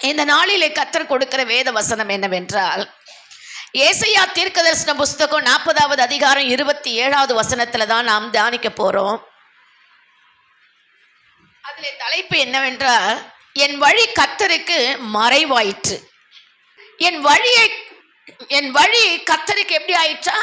இந்த நாளிலே கத்தர் கொடுக்கிற வேத வசனம் என்னவென்றால் ஏசையா தீர்க்கதரிசன புஸ்தகம் நாற்பதாவது அதிகாரம் இருபத்தி ஏழாவது வசனத்துல தான் நாம் தியானிக்க போறோம். அதில் தலைப்பு என்னவென்றால் என் வழி கத்தருக்கு மறைவாயிற்று. என் வழியை என் வழி கத்தருக்கு எப்படி ஆயிற்றா?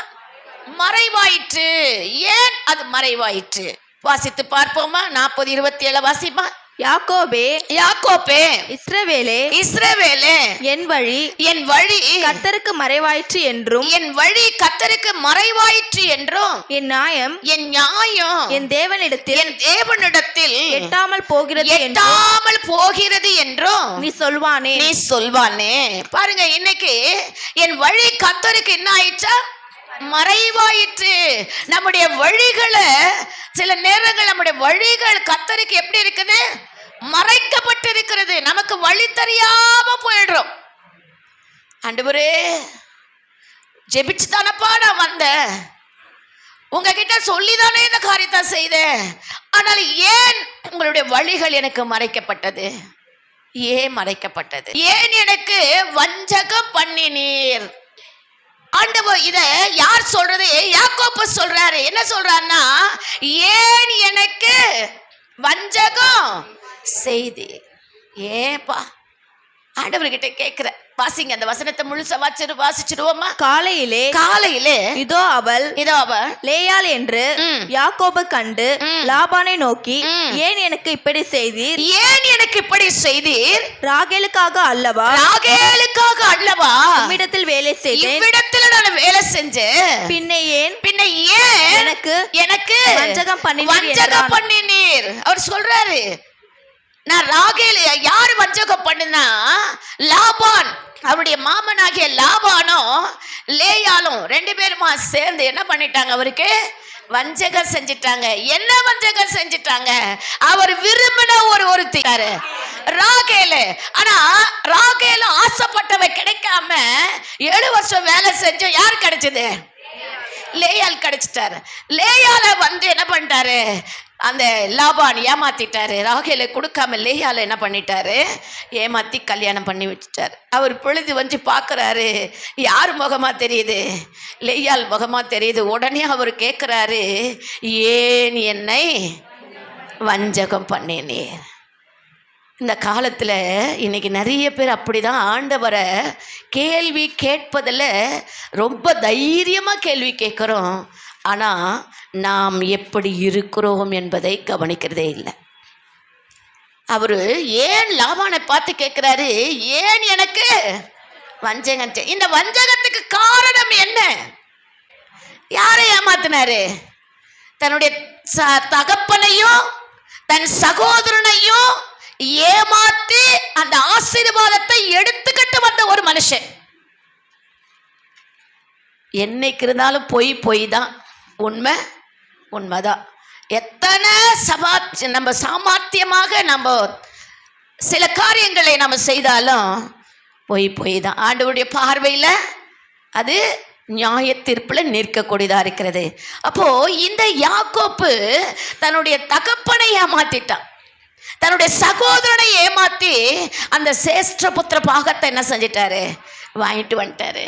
மறைவாயிற்று. ஏன் அது மறைவாயிற்று? வாசித்து பார்ப்போமா? நாற்பது இருபத்தி ஏழு வாசிப்பா? யாக்கோபே யாக்கோப்பே இஸ்ரவேலே இஸ்ரவேலே என் வழி என் வழி கர்த்தருக்கு மறைவாயிற்று என்றும் என் வழி கத்தருக்கு மறைவாயிற்று என்றும் என் நியாயம் என் நியாயம் என் தேவனிடத்தில் என் தேவனிடத்தில் எட்டாமல் போகிறது எட்டாமல் போகிறது என்றும் நீ சொல்வானே. நீ சொல்வானே. பாருங்க இன்னைக்கு என் வழி கத்தருக்கு என்ன ஆயிடுச்சா? மறைவாயிற்று. நம்முடைய வழிகளை சில நேரங்கள் நம்முடைய வழிகள் கத்தருக்கு எப்படி இருக்குது? மறைக்கப்பட்டு இருக்கிறது நமக்கு வழி தெரியாம போயிடுறோம். ஆண்டவரே ஜெபிச்சு தானப்பா நான் வந்தேன். உங்ககிட்ட சொல்லிதானே இந்த காரியத்தை செய்தேன். ஆனால் ஏன் உங்களுடைய வழிகள் எனக்கு மறைக்கப்பட்டது? ஏன் மறைக்கப்பட்டது? ஏன் எனக்கு வஞ்சகம் பண்ணினீர்? ஆண்டவர் இத யார் சொல்றது? யாக்கோப்பு சொல்றாரு. என்ன சொல்றாருன்னா ஏன் எனக்கு வஞ்சகம் செய்தி ஏப்பா ஆண்டவர்கிட்ட கேட்கிற வாசிங்க அந்த வசனத்தை முழுசா வாசிச்சு வாசிச்சிடுவோமா காலையிலே காலையிலே இதோ அவள் இதோ அவ லேயாள் என்று. யாக்கோபு கண்டு. லாபானை நோக்கி. ஏன் எனக்கு இப்படி செய்தீர் ஏன் எனக்கு இப்படி செய்தீர் ராகேலுக்காக அல்லவா ராகேலுக்காக அல்லவா உம்மிடத்தில் வேலை செய்தேன் இவ்விடத்துல நான் வேலை செஞ்சேன் பின்ன ஏன் பின்ன ஏன் எனக்கு எனக்கு வஞ்சகம் பண்ணினீர் வஞ்சகம். பண்ணினீர் அவர் சொல்றாரு நான் ராகேல் யார் வஞ்சகம் பண்ணுனா லாபான். அவருடைய மாமனாகிய லாபானும் லேயாலும் ரெண்டு பேருமா சேர்ந்து என்ன பண்ணிட்டாங்க அவருக்கு? வஞ்சகம் செஞ்சிட்டாங்க. என்ன வஞ்சகம் செஞ்சிட்டாங்க? அவர் விரும்பின ஒரு ஒருத்தி. ராகேலு. ஆனா ராகேலும் ஆசைப்பட்டவ கிடைக்காம ஏழு வருஷம் வேலை செஞ்சோம் யார் கிடைச்சது? லேயால் கிடைச்சிட்டாரு. லேயால வந்து என்ன பண்ணிட்டாரு? அந்த லாபான் ஏமாத்திட்டாரு. ராகேல கொடுக்காம லேயால என்ன பண்ணிட்டாரு? ஏமாத்தி கல்யாணம் பண்ணி வச்சுட்டாரு. அவர் பொழுது வந்து பார்க்குறாரு. யார் முகமா தெரியுது? லேயால் முகமா தெரியுது. உடனே அவர் கேட்குறாரு ஏன் என்னை வஞ்சகம் பண்ணினீர் இந்த காலத்தில் இன்றைக்கி நிறைய பேர் அப்படிதான் ஆண்டவரை கேள்வி கேட்பதில் ரொம்ப தைரியமாக கேள்வி கேட்குறோம். ஆனால் நாம் எப்படி இருக்கிறோம் என்பதை கவனிக்கிறதே இல்லை. அவர் ஏன் லாபானை பார்த்து கேட்குறாரு? ஏன் எனக்கு? வஞ்சகம் இந்த வஞ்சகத்துக்கு காரணம் என்ன? யாரை ஏமாத்தினாரு? தன்னுடைய ச- தகப்பனையும் தன் சகோதரனையும் ஏமாத்தி அந்த ஆசீர்வாதத்தை எடுத்துக்கிட்டு வந்த ஒரு மனுஷன். என்னைக்கு இருந்தாலும் பொய் பொய் தான் உண்மை உண்மைதான். எத்தனை சமா நம்ம சாமர்த்தியமாக நம்ம சில காரியங்களை நம்ம செய்தாலும் பொய் பொய் தான் ஆண்டவருடைய பார்வையில் அது நியாய தீர்ப்பில் நிற்கக்கூடியதாக இருக்கிறது. அப்போது இந்த யாக்கோப்பு தன்னுடைய தகப்பனை ஏமாத்திட்டான். தன்னுடைய சகோதரனை ஏமாத்தி அந்த சேஷ்ட புத்திர பாகத்தை என்ன செஞ்சிட்டாரு? வாங்கிட்டு வந்துட்டாரு.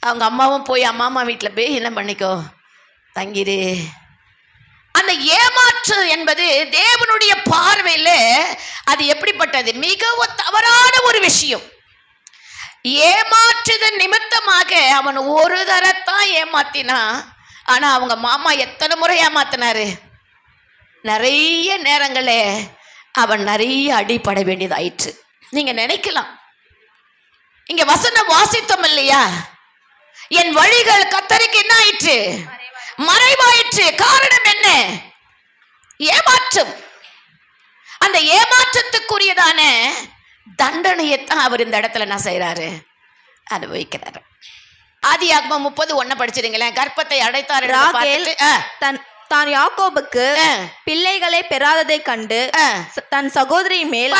அவங்க அம்மாவும் போய் அம்மா அம்மா வீட்டில் போய் என்ன பண்ணிக்கோ? தங்கிரு. அந்த ஏமாற்று என்பது தேவனுடைய பார்வையில் அது எப்படிப்பட்டது? மிகவும் தவறான ஒரு விஷயம். ஏமாற்றுதன் நிமித்தமாக அவன் ஒரு தரத்தான் ஏமாத்தினான் ஆனால் அவங்க மாமா எத்தனை முறை ஏமாத்தினாரு? நிறைய நேரங்களே அவன் நிறைய அடிபட வேண்டியதாயிற்று. நீங்க நினைக்கலாம். இங்க வசனம் வாசித்தோம் இல்லையா? என் வழிகள் கத்தருக்கு என்ன ஆயிற்று மறைவாயிற்று. காரணம் என்ன? ஏமாற்றம். அந்த ஏமாற்றத்துக்குரியதான தண்டனையைத்தான் அவர் இந்த இடத்துல என்ன செய்றாரு. அனுபவிக்கிறாரு. ஆதி ஆத்மா முப்பது ஒன்ன படிச்சிருங்களேன். கர்ப்பத்தை அடைத்தார் தன் தான் யாக்கோபுக்கு பிள்ளைகளை பெறாததைக் கண்டு தன் சகோதரியின் மேல்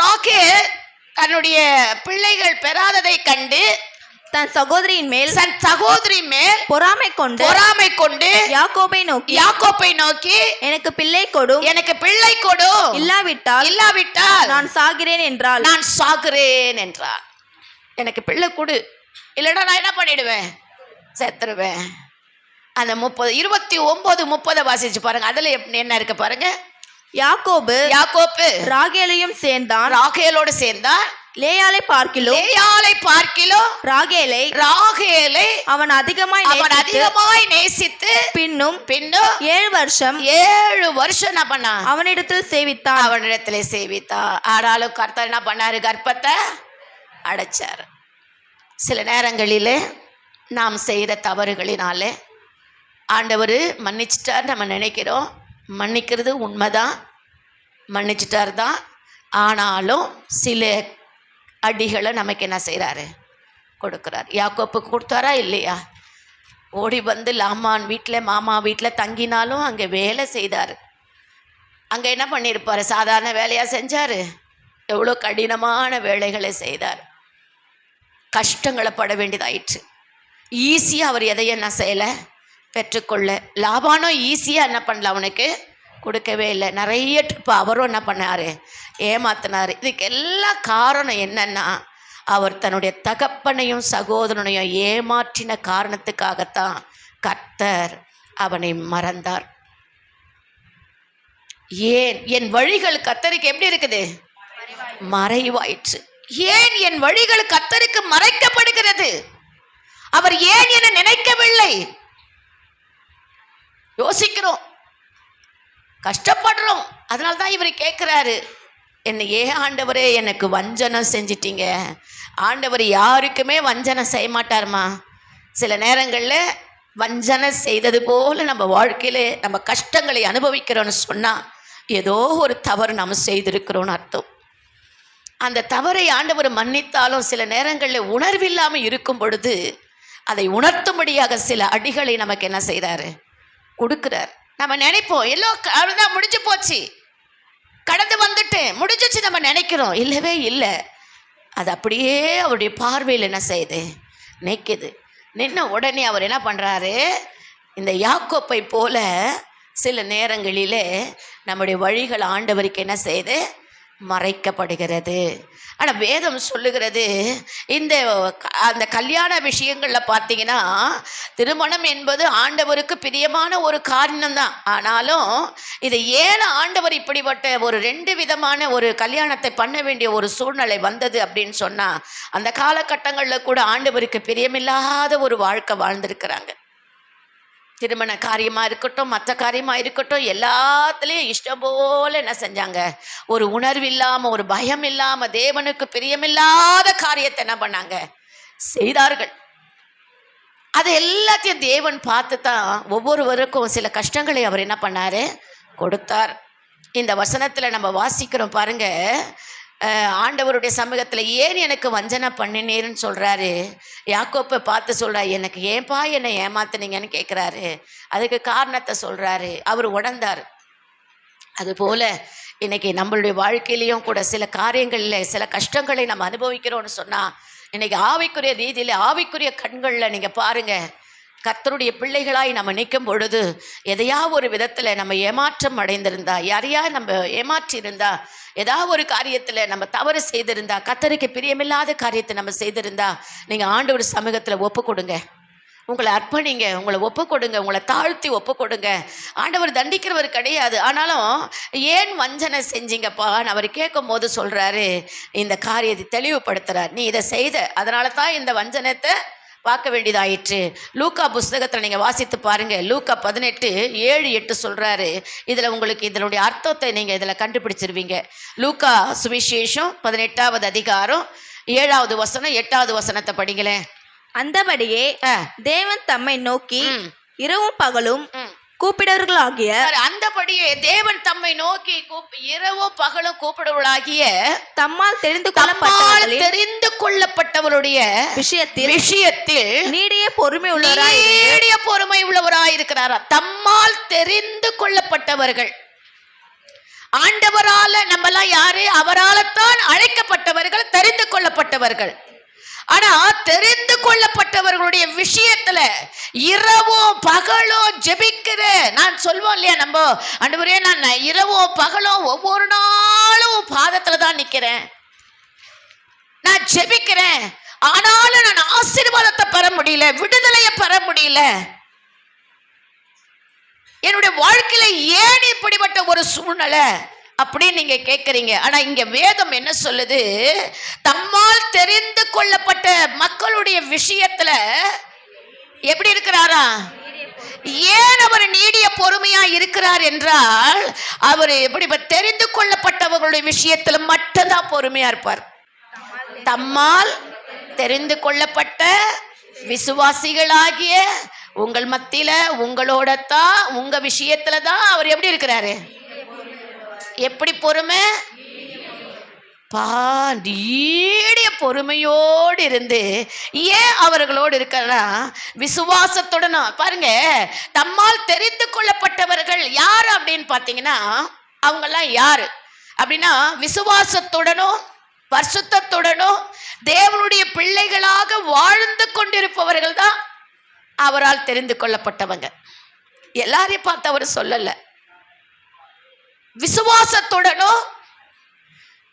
ராகேல் தன்னுடைய பிள்ளைகள் பெறாததை கண்டு தன் சகோதரியின் மேல் தன் சகோதரி மேல் பொறாமை கொண்டு பொறாமை கொண்டு யாக்கோபை நோக்கி யாக்கோப்பை நோக்கி எனக்கு பிள்ளை கொடும். எனக்கு பிள்ளை கொடு இல்லாவிட்டால் இல்லாவிட்டால் நான் சாகிறேன் என்றாள். நான் சாகுறேன் என்றார் எனக்கு பிள்ளை கொடு. இல்லைன்னா நான் என்ன பண்ணிடுவேன்? செத்துருவேன். அந்த முப்பது இருபத்தி ஒன்பது முப்பதை வாசிச்சு பாருங்க. அதுல என்ன இருக்கு பாருங்க? யாக்கோபு யாக்கோப்பு ராகேலையும் சேர்ந்தான். ராகேலோடு சேர்ந்தான். லேயாலை பார்க்கிலும் லேயாளை பார்க்கிலும் ராகேலை ராகேலை அவன் அதிகமாய் அவன் அதிகமாய் நேசித்து பின்னும் பின்னும் ஏழு வருஷம் ஏழு வருஷம் என்ன பண்ணா? அவனிடத்தில் சேவித்தான். அவனிடத்துல சேவித்தா. ஆனாலும் கர்த்தர் என்ன பண்ணாரு? கர்ப்பத்தை அடைச்சார். சில நேரங்களிலே நாம் செய்கிற தவறுகளினாலே ஆண்டவர் மன்னிச்சிட்டார் நம்ம நினைக்கிறோம். மன்னிக்கிறது உண்மைதான். மன்னிச்சிட்டார் தான் ஆனாலும் சில அடிகளை நமக்கு என்ன செய்கிறாரு கொடுக்குறார். யாக்கோப்புக்கு கொடுத்தாரா இல்லையா? ஓடி வந்து லாமான் வீட்டில் மாமா வீட்டில் தங்கினாலும் அங்கே வேலை செய்தார். அங்கே என்ன பண்ணியிருப்பார் சாதாரண வேலையாக செஞ்சார்? எவ்வளோ கடினமான வேலைகளை செய்தார். கஷ்டங்களை பட வேண்டியதாயிற்று. ஈஸியாக அவர் எதையும் என்ன செய்யலை? பெற்றுக்கொள்ள. லாபானும் ஈஸியாக என்ன பண்ணல அவனுக்கு? கொடுக்கவே இல்லை. நிறைய ட்ரிப் அவரும் என்ன பண்ணார்? ஏமாத்தினார். இதுக்கு எல்லாம் காரணம் என்னென்னா அவர் தன்னுடைய தகப்பனையும் சகோதரனையும் ஏமாற்றின காரணத்துக்காகத்தான் கர்த்தர் அவனை மறந்தார். ஏன்? என் வழிகள் கத்தருக்கு எப்படி இருக்குது? மறைவாயிற்று. ஏன் என் வழிகள் கத்தருக்கு மறைக்கப்படுகிறது? அவர் ஏன் என நினைக்கவில்லை? யோசிக்கிறோம். கஷ்டப்படுறோம். அதனால தான் இவர் கேட்குறாரு என்னை ஏன் ஆண்டவரே எனக்கு வஞ்சனம் செஞ்சிட்டீங்க. ஆண்டவர் யாருக்குமே வஞ்சனம் செய்ய மாட்டாருமா? சில நேரங்களில் வஞ்சனை செய்தது போல் நம்ம வாழ்க்கையில் நம்ம கஷ்டங்களை அனுபவிக்கிறோன்னு சொன்னால் ஏதோ ஒரு தவறு நம்ம செய்திருக்கிறோன்னு அர்த்தம். அந்த தவறை ஆண்டவர் மன்னித்தாலும் சில நேரங்களில் உணர்வில்லாமல் இருக்கும் பொழுது அதை உணர்த்தும்படியாக சில அடிகளை நமக்கு என்ன செய்கிறாரு கொடுக்குறார். நம்ம நினைப்போம் எல்லோ அவ்வளோதான் முடிஞ்சு போச்சு. கடந்து வந்துட்டு முடிஞ்சிச்சு நம்ம நினைக்கிறோம். இல்லவே இல்லை. அது அப்படியே அவருடைய பார்வையில் என்ன செய்யுது? நிற்குது நின்ன உடனே அவர் என்ன பண்ணுறாரு இந்த யாக்கோப்பை போல சில நேரங்களிலே நம்முடைய வழிகள் ஆண்டவருக்கு என்ன செய்யுது? மறைக்கப்படுகிறது. ஆனால் வேதம் சொல்லுகிறது இந்த அந்த கல்யாண விஷயங்களில் பார்த்தீங்கன்னா திருமணம் என்பது ஆண்டவருக்கு பிரியமான ஒரு காரணம்தான். ஆனாலும் இதை ஏன் ஆண்டவர் இப்படிப்பட்ட ஒரு ரெண்டு விதமான ஒரு கல்யாணத்தை பண்ண வேண்டிய ஒரு சூழ்நிலை வந்தது அப்படின்னு சொன்னால் அந்த காலகட்டங்களில் கூட ஆண்டவருக்கு பிரியமில்லாத ஒரு வாழ்க்கை வாழ்ந்திருக்கிறாங்க. திருமண காரியமாக இருக்கட்டும் மற்ற காரியமாக இருக்கட்டும் எல்லாத்துலேயும் இஷ்டம் போல என்ன செஞ்சாங்க? ஒரு உணர்வு இல்லாமல் ஒரு பயம் இல்லாமல் தேவனுக்கு பிரியமில்லாத காரியத்தை என்ன பண்ணாங்க? செய்தார்கள். அது எல்லாத்தையும் தேவன் பார்த்து தான் ஒவ்வொருவருக்கும் சில கஷ்டங்களை அவர் என்ன பண்ணார்? கொடுத்தார். இந்த வசனத்தில் நம்ம வாசிக்கிறோம் பாருங்கள் ஆண்டவருடைய சமூகத்தில் ஏன் எனக்கு வஞ்சனை பண்ணினீர்னு சொல்கிறாரு யாக்கோப்பை பார்த்து சொல்றா எனக்கு ஏன்பா என்னை ஏமாத்துனீங்கன்னு கேட்குறாரு அதுக்கு காரணத்தை சொல்கிறாரு அவர் உணர்ந்தார் அதுபோல் இன்றைக்கி நம்மளுடைய வாழ்க்கையிலையும் கூட சில காரியங்களில் சில கஷ்டங்களை நம்ம அனுபவிக்கிறோம்னு சொன்னால் இன்றைக்கி ஆவிக்குரிய ரீதியில் ஆவிக்குரிய கண்களில் நீங்கள் பாருங்கள் கர்த்தருடைய பிள்ளைகளாய் நம்ம நிற்கும் பொழுது எதையா ஒரு விதத்தில் நம்ம ஏமாற்றம் அடைந்திருந்தா யாரையா நம்ம ஏமாற்றி இருந்தா ஏதாவது ஒரு காரியத்தில் நம்ம தவறு செய்திருந்தா கத்தருக்கு பிரியமில்லாத காரியத்தை நம்ம செய்திருந்தா நீங்கள் ஆண்டவர் சமூகத்தில் ஒப்பு கொடுங்க. உங்களை அர்ப்பணிங்க உங்களை ஒப்பு கொடுங்க உங்களை தாழ்த்தி ஒப்பு கொடுங்க. ஆண்டவர் தண்டிக்கிறவர் கிடையாது. ஆனாலும் ஏன் வஞ்சனை செஞ்சீங்கப்பான்னு அவர் கேட்கும் போது சொல்கிறாரு இந்த காரியத்தை தெளிவுபடுத்துகிறார் நீ இதை செய்த அதனால தான் இந்த வஞ்சனத்தை பார்க்க வேண்டியதாயிற்று லூக்கா புஸ்தகத்தில் நீங்கள் வாசித்து பாருங்க. லூக்கா பதினெட்டு ஏழு எட்டு சொல்கிறாரு இதில் உங்களுக்கு இதனுடைய அர்த்தத்தை நீங்கள் இதில் கண்டுபிடிச்சிருவீங்க. லூக்கா சுவிசேஷம் பதினெட்டாவது அதிகாரம் ஏழாவது வசனம் எட்டாவது வசனத்தை படிங்களேன். அந்தபடியே தேவன் தம்மை நோக்கி. இரவும் பகலும் பாரு, அந்தபடியே தேவன் தம்மை நோக்கி கூப்- இரவோ பகலும் கூப்பிடுவளாகிய தம்மால் தெரிந்து கொள்ளப்பட்டவர்களின் தெரிந்து கொள்ளப்பட்டவருடைய விஷயத்தில் விஷயத்தில் நீடிய பொறுமை உள்ளவராய் நீடிய பொறுமை உள்ளவராயிருக்கிறாரா தம்மால் தெரிந்து கொள்ளப்பட்டவர்கள் ஆண்டவரால நம்மலாம் யாரு? அவரால தான் அழைக்கப்பட்டவர்கள் தெரிந்து கொள்ளப்பட்டவர்கள். ஆனா தெரிந்து கொள்ளப்பட்டவர்களுடைய விஷயத்துல இரவும் பகலும் ஜெபிக்கிற நான் சொல்வோம் இல்லையா நம்ம? அன்றுவரே நான் இரவும் பகலும் ஒவ்வொரு நாளும் பாதத்துல தான் நிக்கிறேன். நான் ஜெபிக்கிறேன். ஆனாலும் நான் ஆசீர்வாதத்தை பெற முடியல விடுதலையை பெற முடியல. என்னுடைய வாழ்க்கையில ஏன் இப்படிப்பட்ட ஒரு சூழ்நிலை அப்படின்னு நீங்க கேட்குறீங்க ஆனா இங்க வேதம் என்ன சொல்லுது? தம்மால் தெரிந்து கொள்ளப்பட்ட மக்களுடைய விஷயத்துல எப்படி இருக்கிறாரா? ஏன் அவர் நீடிய பொறுமையா இருக்கிறார் என்றால் அவர் எப்படி தெரிந்து கொள்ளப்பட்டவர்களுடைய விஷயத்துல மட்டும்தான் பொறுமையா இருப்பார். தம்மால் தெரிந்து கொள்ளப்பட்ட விசுவாசிகளாகிய உங்கள் மத்தியில உங்களோட தான் உங்க விஷயத்துல தான் அவர் எப்படி இருக்கிறாரு? எப்படி பொறுமை? பா நீடிய பொறுமையோடு இருந்து ஏன் அவர்களோடு இருக்கிறனா விசுவாசத்துடனா பாருங்க தம்மால் தெரிந்து கொள்ளப்பட்டவர்கள் யார் அப்படின்னு பார்த்தீங்கன்னா அவங்கெல்லாம் யார்? அப்படின்னா விசுவாசத்துடனும் பரிசுத்தத்துடனும் தேவனுடைய பிள்ளைகளாக வாழ்ந்து கொண்டிருப்பவர்கள் தான் அவரால் தெரிந்து கொள்ளப்பட்டவங்க. எல்லாரையும் பார்த்து அவர் சொல்லலை. விசுவாசத்துடனும்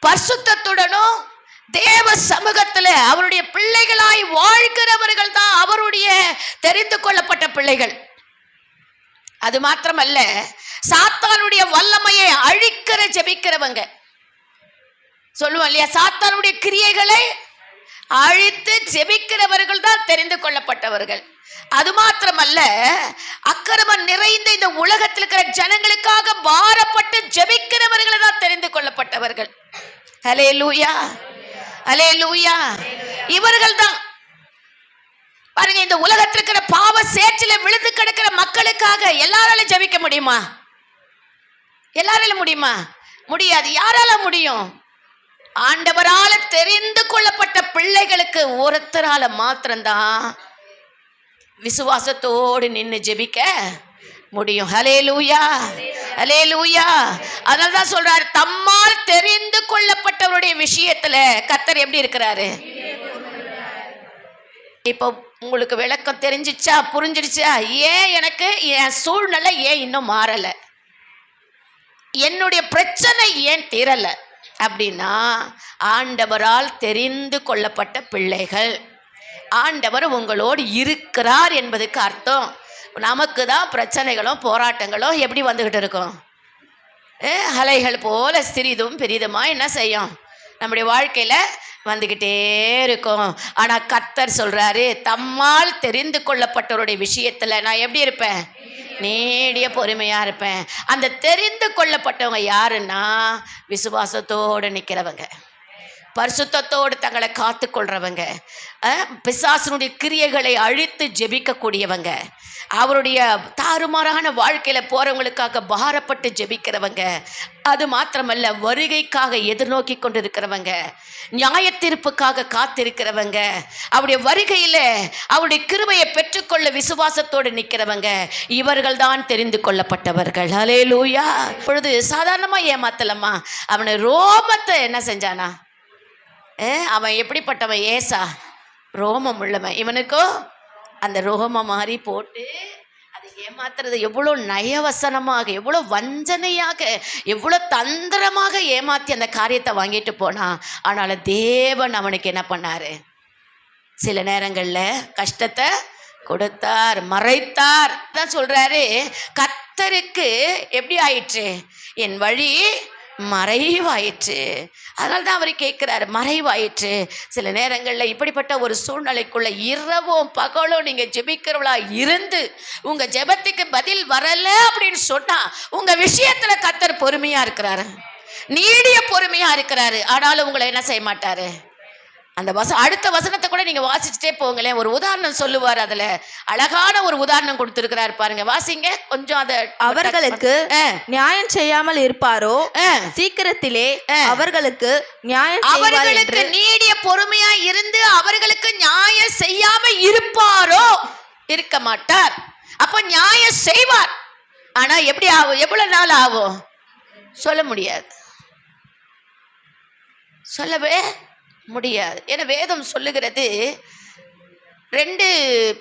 பரிசுத்தத்துடனும் தேவ சமூகத்தில் அவருடைய பிள்ளைகளாய் வாழ்கிறவர்கள் தான் அவருடைய தெரிந்து கொள்ளப்பட்ட பிள்ளைகள். அது மாத்திரமல்ல சாத்தானுடைய வல்லமையை அழிக்கிற ஜெபிக்கிறவங்க. சொல்லுவோம் இல்லையா? சாத்தானுடைய கிரியைகளை அழித்து ஜெபிக்கிறவர்கள் தான் தெரிந்து கொள்ளப்பட்டவர்கள். அது மாத்திரமல்ல அக்கிரமம் நிறைந்த இந்த உலகத்தில் இருக்கிற ஜனங்களுக்காக பாரப்பட்டு ஜெபிக்கிறவர்களை தான் தெரிந்து கொள்ளப்பட்டவர்கள். ஹலே லூயா ஹலே லூயா இவர்கள் தான். பாருங்க இந்த உலகத்தில் இருக்கிற பாவ சேற்றில விழுந்து கிடக்கிற மக்களுக்காக எல்லாராலும் ஜெபிக்க முடியுமா? எல்லாராலும் முடியுமா? முடியாது. யாரால முடியும்? ஆண்டவரால தெரிந்து கொள்ளப்பட்ட பிள்ளைகளுக்கு ஒருத்தரால மாத்திரம்தான் விசுவாசத்தோடு நின்று ஜெபிக்க முடியும். ஹலே லூயா ஹலே லூயா அதனால தான் சொல்றாரு தம்மால் தெரிந்து கொள்ளப்பட்டவருடைய விஷயத்துல கத்தர் எப்படி இருக்கிறாரு? இப்போ உங்களுக்கு விளக்கம் தெரிஞ்சிச்சா புரிஞ்சிடுச்சா? ஏன் எனக்கு என் சூழ்நிலை ஏன் இன்னும் மாறலை? என்னுடைய பிரச்சனை ஏன் தீரலை? அப்படின்னா ஆண்டவரால் தெரிந்து கொள்ளப்பட்ட பிள்ளைகள். ஆண்டவர் உங்களோடு இருக்கிறார் என்பதுக்கு அர்த்தம். நமக்கு தான் பிரச்சனைகளும் போராட்டங்களும் எப்படி வந்துக்கிட்டு இருக்கும்? அலைகள் போல சிறிதும் பெரிதுமா என்ன செய்யும்? நம்முடைய வாழ்க்கையில் வந்துக்கிட்டே இருக்கும். ஆனால் கத்தர் சொல்கிறாரு தம்மால் தெரிந்து கொள்ளப்பட்டவருடைய விஷயத்தில் நான் எப்படி இருப்பேன்? நீடிய பொறுமையாக இருப்பேன். அந்த தெரிந்து கொள்ளப்பட்டவங்க யாருன்னா விசுவாசத்தோடு நிற்கிறவங்க பரிசுத்தத்தோடு தங்களை காத்து கொள்றவங்க பிசாசனுடைய கிரியைகளை அழித்து ஜெபிக்கக்கூடியவங்க அவருடைய தாறுமாறான வாழ்க்கையில் போகிறவங்களுக்காக பாரப்பட்டு ஜெபிக்கிறவங்க அது மாத்திரமல்ல வருகைக்காக எதிர்நோக்கி கொண்டிருக்கிறவங்க இருக்கிறவங்க நியாயத்தீர்ப்புக்காக காத்திருக்கிறவங்க அவருடைய வருகையில் அவருடைய கிருபையை பெற்றுக்கொள்ள விசுவாசத்தோடு நிற்கிறவங்க இவர்கள் தான் தெரிந்து கொள்ளப்பட்டவர்கள். அலே லூயா இப்பொழுது சாதாரணமாக ஏமாத்தலம்மா அவனை ரோமத்தை என்ன செஞ்சானா? அவன் எப்படிப்பட்டவன்? ஏசா. ரோமம் உள்ளவன். இவனுக்கோ அந்த ரோமம் மாதிரி போட்டு அதை ஏமாத்துறது எவ்வளோ நயவசனமாக எவ்வளோ வஞ்சனையாக எவ்வளோ தந்திரமாக ஏமாற்றி அந்த காரியத்தை வாங்கிட்டு போனான் ஆனால் தேவன் அவனுக்கு என்ன பண்ணாரு? சில நேரங்களில் கஷ்டத்தை கொடுத்தார் மறைத்தார். தான் சொல்கிறாரு கத்தருக்கு எப்படி ஆயிற்று? என் வழி மறைவாயிற்று. அதனால தான் அவர் கேட்குறாரு மறைவாயிற்று. சில நேரங்களில் இப்படிப்பட்ட ஒரு சூழ்நிலைக்குள்ள இரவும் பகலும் நீங்கள் ஜெபிக்கிறவளா இருந்து உங்கள் ஜெபத்துக்கு பதில் வரலை அப்படின்னு சொன்னால் உங்கள் விஷயத்தில் கத்தர் பொறுமையாக இருக்கிறாரு. நீடிய பொறுமையாக இருக்கிறாரு. ஆனாலும் உங்களை என்ன செய்ய மாட்டாரு? அந்த வச அடுத்த வசனத்தை கூட நீங்க வாசிச்சுட்டே போங்களேன். ஒரு உதாரணம் சொல்லுவார் அதுல. அழகான ஒரு உதாரணம் கொடுத்திருக்கிறார் பாருங்க. வாசிங்க. கொஞ்சம் அதை அவர்களுக்கு நியாயம் செய்யாமல் இருப்பாரோ? சீக்கிரத்திலே அவர்களுக்கு நியாயம் அவர்களுக்கு நீடிய பொறுமையா இருந்து அவர்களுக்கு நியாயம் செய்யாம இருப்பாரோ? இருக்க மாட்டார். அப்ப நியாயம் செய்வார். ஆனா எப்படி ஆகும்? எவ்வளவு நாள் ஆகும்? சொல்ல முடியாது. சொல்லவே முடியாது. என வேதம் சொல்லுகிறது. ரெண்டு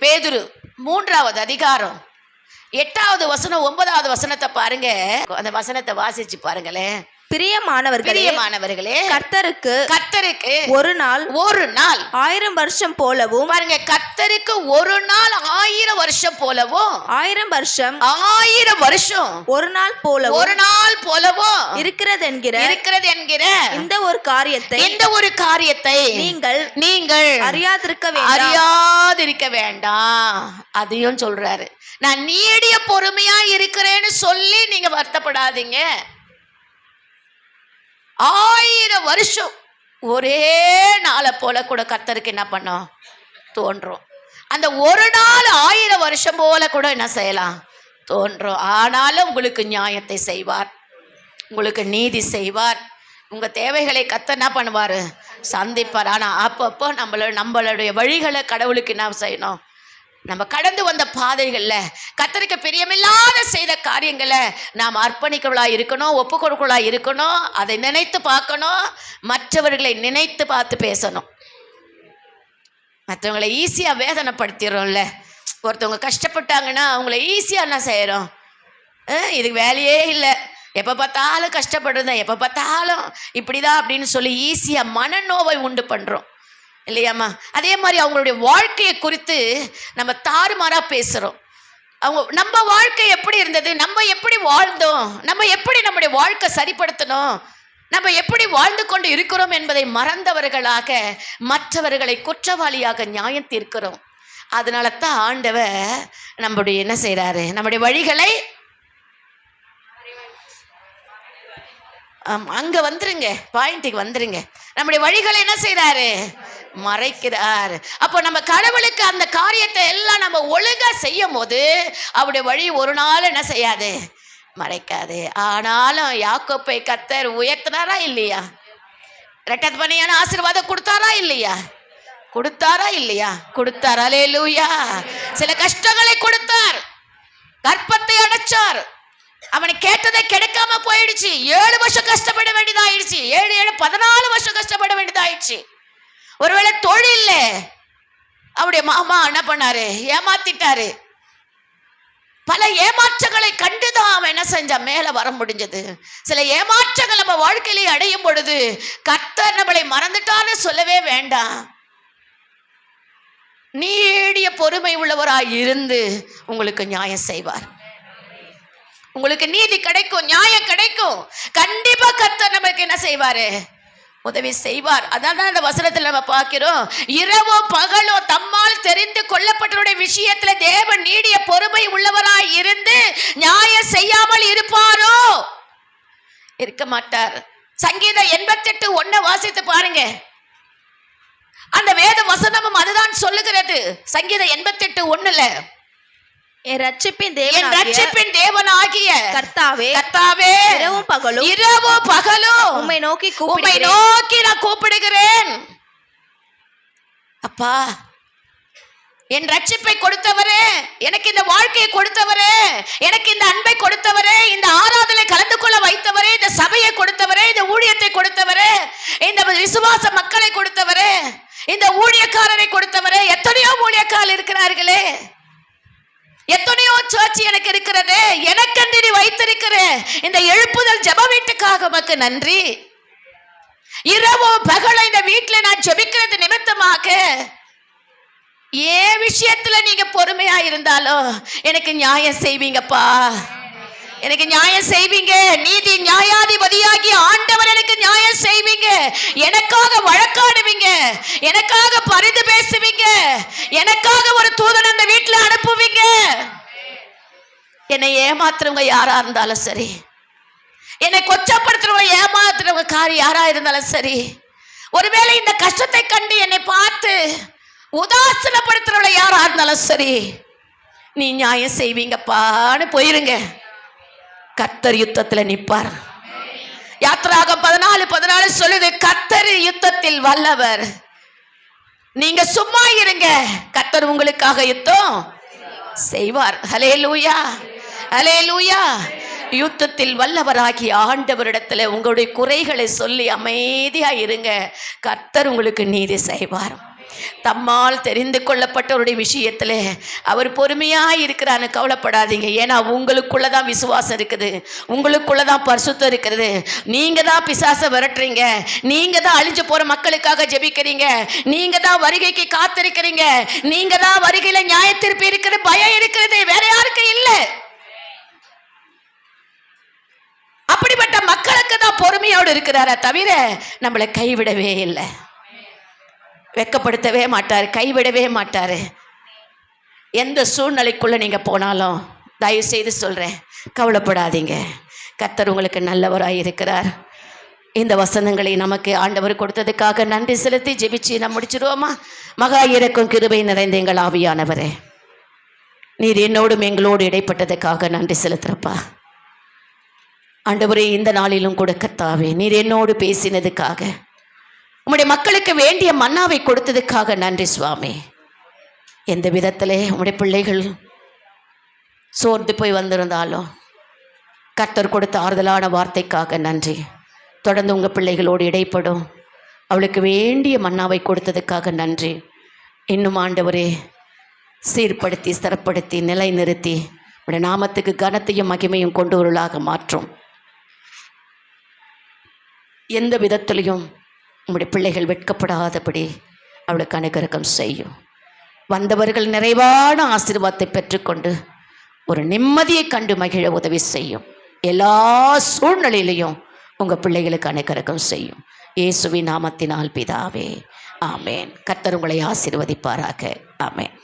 பேதுரு மூன்றாவது அதிகாரம். எட்டாவது வசனம் ஒன்பதாவது வசனத்தை பாருங்க. அந்த வசனத்தை வாசிச்சு பாருங்களேன். பிரியமானவர்களே பிரியமானவர்களே கர்த்தருக்கு கர்த்தருக்கு ஒரு நாள் ஒரு நாள். ஆயிரம் வருஷம் போலவும் பாருங்க கர்த்தருக்கு ஒரு நாள் ஆயிரம் வருஷம் போலவும் ஆயிரம் வருஷம் ஆயிரம் வருஷம் ஒரு நாள் போலவும் ஒரு நாள் போலவும் இருக்கிறது என்கிற இருக்கிறது என்கிற இந்த ஒரு காரியத்தை எந்த ஒரு காரியத்தை நீங்கள் நீங்கள் அறியாதிருக்க வேண்டாம். அறியாதிருக்க வேண்டாம். அதையும் சொல்றாரு. நான் நீடிய பொறுமையா இருக்கிறேன்னு சொல்லி நீங்க வருத்தப்படாதீங்க. ஆயிரம் வருஷம் ஒரே நாளை போல கூட கர்த்தருக்கு என்ன பண்ணோம் தோன்றும். அந்த ஒரு நாள் ஆயிரம் வருஷம் போல கூட என்ன செய்யலாம்? தோன்றும். ஆனாலும் உங்களுக்கு நியாயத்தை செய்வார். உங்களுக்கு நீதி செய்வார். உங்கள் தேவைகளை கத்த என்ன பண்ணுவார்? சந்திப்பார். ஆனால் அப்பப்போ நம்மள நம்மளுடைய வழிகளை கடவுளுக்கு என்ன செய்யணும்? நம்ம கடந்து வந்த பாதைகளில் கத்தருக்கு பிரியமில்லாத செய்த காரியங்களை நாம் அர்ப்பணிக்கவளாக இருக்கணும் ஒப்பு கொடுக்கலாக இருக்கணும் அதை நினைத்து பார்க்கணும் மற்றவர்களை நினைத்து பார்த்து பேசணும். மற்றவங்களை ஈஸியாக வேதனைப்படுத்திடுறோம்ல. ஒருத்தவங்க கஷ்டப்பட்டாங்கன்னா அவங்கள ஈஸியாக என்ன செய்கிறோம் இதுக்கு வேலையே இல்லை. எப்போ பார்த்தாலும் கஷ்டப்படுறேன் எப்போ பார்த்தாலும் இப்படிதான் அப்படின்னு சொல்லி ஈஸியாக மனநோவை உண்டு பண்ணுறோம் இல்லையாம்மா? அதே மாதிரி அவங்களுடைய வாழ்க்கையை குறித்து நம்ம தாறுமாறாக பேசுகிறோம் அவங்க நம்ம வாழ்க்கை எப்படி இருந்தது? நம்ம எப்படி வாழ்ந்தோம்? நம்ம எப்படி நம்முடைய வாழ்க்கை சரிப்படுத்தணும் நம்ம எப்படி வாழ்ந்து கொண்டு இருக்கிறோம் என்பதை மறந்தவர்களாக மற்றவர்களை குற்றவாளியாக நியாயம் தீர்க்கிறோம். அதனால தான் ஆண்டவர் நம்முடைய என்ன செய்கிறாரு நம்முடைய வழிகளை ஆம், வந்துருங்க. பாயிண்ட்டுக்கு வந்துருங்க. நம்முடைய வழிகளை என்ன செய்கிறாரு மறைக்கிறார். அப்போ நம்ம கடவுளுக்கு அந்த காரியத்தை எல்லாம் நம்ம ஒழுங்காக செய்யும் போது அவருடைய வழி ஒரு நாள் என்ன செய்யாது? மறைக்காது. ஆனாலும் யாக்கோப்பை கத்தர் உயர்த்தினாரா இல்லையா? ரெட்டது பண்ணியான ஆசீர்வாதம் கொடுத்தாரா இல்லையா? கொடுத்தாரா இல்லையா? கொடுத்தாரா. லேலூயா சில கஷ்டங்களை கொடுத்தார். கற்பத்தை அடைச்சார். அவனை கேட்டதை கிடைக்காம போயிடுச்சு. ஏழு வருஷம் கஷ்டப்பட வேண்டியதாயிடுச்சு. ஏழு ஏழு பதினாலு வருஷம் கஷ்டப்பட வேண்டியதாயிடுச்சு. ஒருவேளை தொழில் அவருடைய மாமா என்ன பண்ணாரு? ஏமாத்திட்டாரு. பல ஏமாற்றங்களை கண்டுதான் அவன் என்ன செஞ்சான் மேலே வர முடிஞ்சது. சில ஏமாற்றங்கள் நம்ம வாழ்க்கையிலே அடையும் பொழுது கர்த்தர் நம்மளை மறந்துட்டான்னு சொல்லவே வேண்டாம். நீடிய பொறுமை உள்ளவராய் இருந்து உங்களுக்கு நியாயம் செய்வார். உங்களுக்கு நீதி கிடைக்கும் நியாயம் கிடைக்கும். கண்டிப்பா கர்த்தர் நமக்கு என்ன செய்வாரு? உதவி செய்வார். அதான் அந்த வசனத்தில் நம்ம பார்க்கிறோம் இரவோ பகலோ தம்மால் தெரிந்து கொள்ளப்பட்டவருடைய விஷயத்துல தேவன் நீடிய பொறுமை உள்ளவராய் இருந்து நியாயம் செய்யாமல் இருப்பாரோ? இருக்க மாட்டார். சங்கீதம் எண்பத்தெட்டு ஒன்ன வாசித்து பாருங்க. அந்த வேத வசனமும் அதுதான் சொல்லுகிறது. சங்கீதம் எண்பத்தெட்டு ஒண்ணுல என் ரட்சிப்பின் என் தேவனாகிய ரட்சிப்பின் தேவனாகிய கர்த்தாவே கர்த்தாவே இரவும் பகலும் இரவு பகலும் உம்மை நோக்கி உம்மை கூப்பிடுகிறேன். நோக்கி நான் கூப்பிடுகிறேன். அப்பா என் ரட்சிப்பை கொடுத்தவரே எனக்கு இந்த வாழ்க்கையை கொடுத்தவரே எனக்கு இந்த அன்பை கொடுத்தவரே இந்த ஆராதனை கலந்து கொள்ள வைத்தவரே இந்த சபையை கொடுத்தவரே இந்த ஊழியத்தை கொடுத்தவரே இந்த விசுவாச மக்களை கொடுத்தவரே இந்த ஊழியக்காரரை கொடுத்தவரே எத்தனையோ ஊழியக்காரர் இருக்கிறார்களே. எத்தனையோ சர்ச் எனக்கு இருக்கிறது. எனக்கென்று நீ வைத்திருக்கிற. இந்த எழுப்புதல் ஜெப வீட்டுக்காக உமக்கு நன்றி. இரவோ பகல இந்த வீட்டில் நான் ஜெபிக்கிறது நிமித்தமாக. ஏன் விஷயத்துல நீங்க பொறுமையா இருந்தாலும் எனக்கு நியாயம் செய்வீங்கப்பா. எனக்கு நியாயம் செய்வீங்க. நீதி நியாயாதிபதியாகி ஆண்டவர் எனக்கு நியாயம் செய்வீங்க. எனக்காக வழக்காடுவீங்க. எனக்காக பரிந்து பேசுவீங்க. எனக்காக ஒரு தூதன் அந்த வீட்டில் அனுப்புவீங்க. என்னை ஏமாத்துறவங்க யாரா இருந்தாலும் சரி. என்னை கொச்சப்படுத்துறவங்க ஏமாத்துறவங்க காரி யாரா இருந்தாலும் சரி. ஒருவேளை இந்த கஷ்டத்தை கண்டு என்னை பார்த்து உதாசனப்படுத்துறவங்க யாரா இருந்தாலும் சரி. நீ நியாயம் செய்வீங்கப்பான்னு போயிருங்க. கத்தர் யுத்தத்துல நிப்பார். யாத்திராக பதினாலு பதினாலு சொல்லுது கத்தர் யுத்தத்தில் வல்லவர். நீங்க சும்மா இருங்க கத்தர் உங்களுக்காக யுத்தம் செய்வார். ஹலே லூயா ஹலே லூயா யுத்தத்தில் வல்லவராகிய ஆண்டவரிடத்துல உங்களுடைய குறைகளை சொல்லி அமைதியா இருங்க. கர்த்தர் உங்களுக்கு நீதி செய்வார். தம்மால் தெரிந்து கொள்ளப்பட்டவருடைய விஷயத்தில் அவர் பொறுமையாக இருக்கிறான்னு கவலைப்படாதீங்க. ஏன்னா உங்களுக்குள்ள தான் விசுவாசம் இருக்குது. உங்களுக்குள்ளே தான் பரிசுத்தம் இருக்குது. நீங்கள் தான் பிசாசை விரட்டுறீங்க. நீங்கள் தான் அழிஞ்சு போகிற மக்களுக்காக ஜெபிக்கிறீங்க. நீங்கள் தான் வருகைக்கு காத்திருக்கிறீங்க. நீங்கள் தான் வருகையில் நியாயத்திருப்பு இருக்கிறது பயம் இருக்கிறது. வேற யாருக்கும் இல்லை. அப்படிப்பட்ட மக்களுக்கு தான் பொறுமையோடு இருக்கிறாரா தவிர நம்மளை கைவிடவே இல்லை. வெக்கப்படுத்தவே மாட்டார் கைவிடவே மாட்டார். எந்த சூழ்நிலைக்குள்ளே நீங்கள் போனாலும் தயவு செய்து சொல்கிறேன் கவலைப்படாதீங்க. கத்தர் உங்களுக்கு நல்லவராக இருக்கிறார். இந்த வசனங்களை நமக்கு ஆண்டவர் கொடுத்ததுக்காக நன்றி செலுத்தி ஜெபிச்சு நம்ம முடிச்சிருவோமா? மகா இறக்கும் கிருபை நிறைந்த எங்கள் ஆவியானவரே. நீர் என்னோடும் எங்களோடு இடைப்பட்டதுக்காக நன்றி செலுத்துறப்பா. ஆண்டவரே இந்த நாளிலும் கூட கத்தாவே நீர் என்னோடு பேசினதுக்காக உம்முடைய மக்களுக்கு வேண்டிய மன்னாவை கொடுத்ததுக்காக நன்றி சுவாமி. எந்த விதத்திலே உம்முடைய பிள்ளைகள் சோர்ந்து போய் வந்திருந்தாலும் கர்த்தர் கொடுத்த ஆறுதலான வார்த்தைக்காக நன்றி. தொடர்ந்து உங்கள் பிள்ளைகளோடு இடைப்படும். அவளுக்கு வேண்டிய மன்னாவை கொடுத்ததுக்காக நன்றி. இன்னும் ஆண்டவரே சீர்படுத்தி ஸ்திரப்படுத்தி நிலைநிறுத்தி உடைய நாமத்துக்கு கனத்தையும் மகிமையும் கொண்டு வருளாக மாற்றும். எந்த விதத்திலையும் உங்களுடைய பிள்ளைகள் வெட்கப்படாதபடி அவளுக்கு அனுகிரகம் செய்யும். வந்தவர்கள் நிறைவான ஆசீர்வாதத்தை பெற்றுக்கொண்டு ஒரு நிம்மதியை கண்டு மகிழ உதவி செய்யும். எல்லா சூழ்நிலையிலையும் உங்கள் பிள்ளைகளுக்கு அனுகிரகம் செய்யும். இயேசுவின் நாமத்தினால் பிதாவே. ஆமேன். கர்த்தர் உங்களை ஆசீர்வதிப்பாராக. ஆமேன்.